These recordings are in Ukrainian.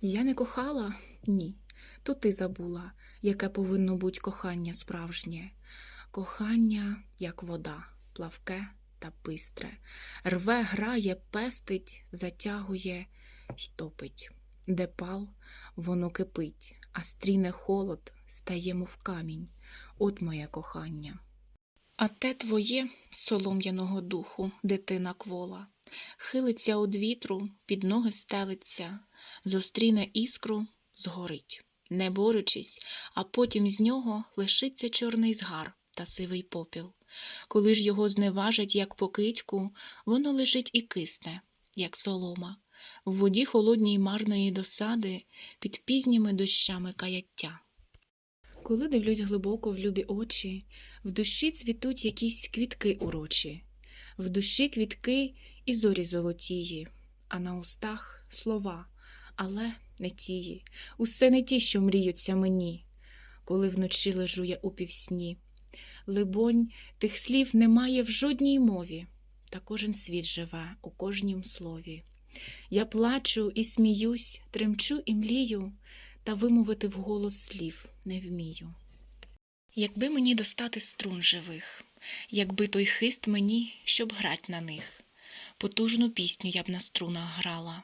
Я не кохала? Ні. То ти забула, яке повинно бути кохання справжнє. Кохання, як вода, плавке та бистре. Рве, грає, пестить, затягує й топить. Де пал, воно кипить, а стріне холод, стає мов камінь. От моє кохання. А те твоє солом'яного духу, дитина квола, хилиться од вітру, під ноги стелиться, зустріне іскру, згорить, не борючись, а потім з нього лишиться чорний згар та сивий попіл. Коли ж його зневажать, як покидьку, воно лежить і кисне, як солома, в воді холодній марної досади, під пізніми дощами каяття. Коли дивлюсь глибоко в любі очі, в душі цвітуть якісь квітки урочі, в душі квітки і зорі золотії, а на устах слова, але не тії, усе не ті, що мріються мені, коли вночі лежу я у півсні. Либонь, тих слів немає в жодній мові, та кожен світ живе у кожнім слові. Я плачу і сміюсь, тремчу і млію, та вимовити вголос слів не вмію. Якби мені достати струн живих, якби той хист мені, щоб грать на них, потужну пісню я б на струнах грала,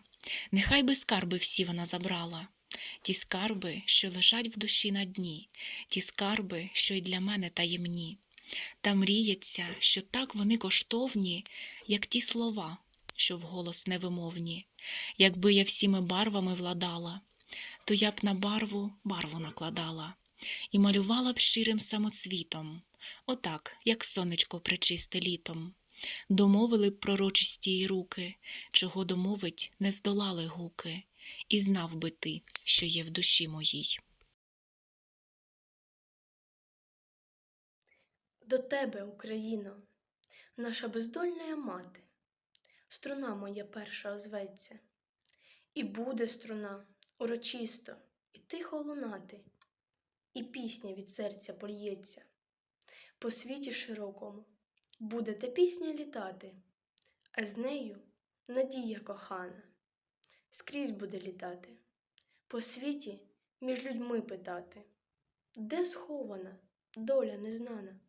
нехай би скарби всі вона забрала, ті скарби, що лежать в душі на дні, ті скарби, що й для мене таємні. Та мріється, що так вони коштовні, як ті слова, що вголос невимовні. Якби я всіми барвами владала, то я б на барву барву накладала і малювала б щирим самоцвітом, отак, як сонечко причисте літом. Домовили б пророчисті й руки, чого домовить не здолали гуки, і знав би ти, що є в душі моїй. До тебе, Україно, наша бездольна мати, струна моя перша озветься, і буде струна урочисто і тихо лунати, і пісня від серця польється. По світі широкому буде та пісня літати, а з нею надія кохана, скрізь буде літати, по світі між людьми питати, де схована доля незнана.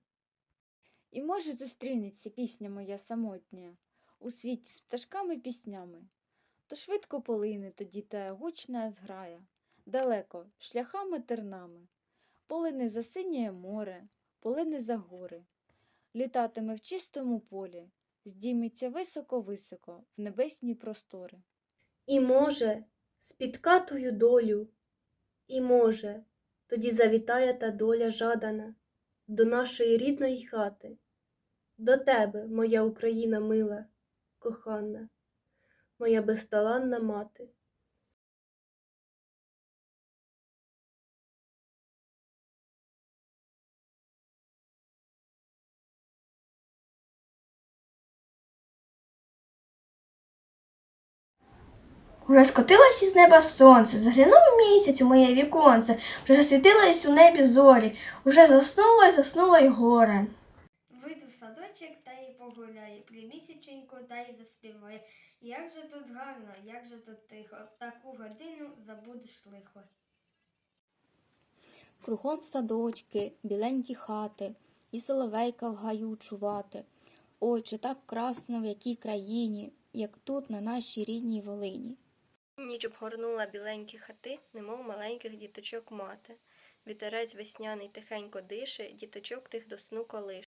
І може зустрінеться пісня моя самотня у світі з пташками піснями, то швидко полине тоді та гучна зграя, далеко, шляхами тернами, полине за синє море, полине за гори, літатиме в чистому полі, здійметься високо-високо в небесні простори. І може, спітка тую долю, і може, тоді завітає та доля жадана до нашої рідної хати, до тебе, моя Україна мила, кохана, моя безталанна мати. Уже скотилось із неба сонце, заглянув місяць у моє віконце, вже засвітилось у небі зорі, уже заснуло й заснуло й горе. Вийду в садочок та й погуляю, примісяченько та й заспіваю. Як же тут гарно, як же тут тихо, в таку годину забудеш лихо. Кругом садочки, біленькі хати, і соловейка в гаю чувати. Ой, чи так красно в якій країні, як тут, на нашій рідній Волині. Ніч обгорнула біленькі хати, немов маленьких діточок мати. Вітерець весняний тихенько дише, діточок тих до сну колише.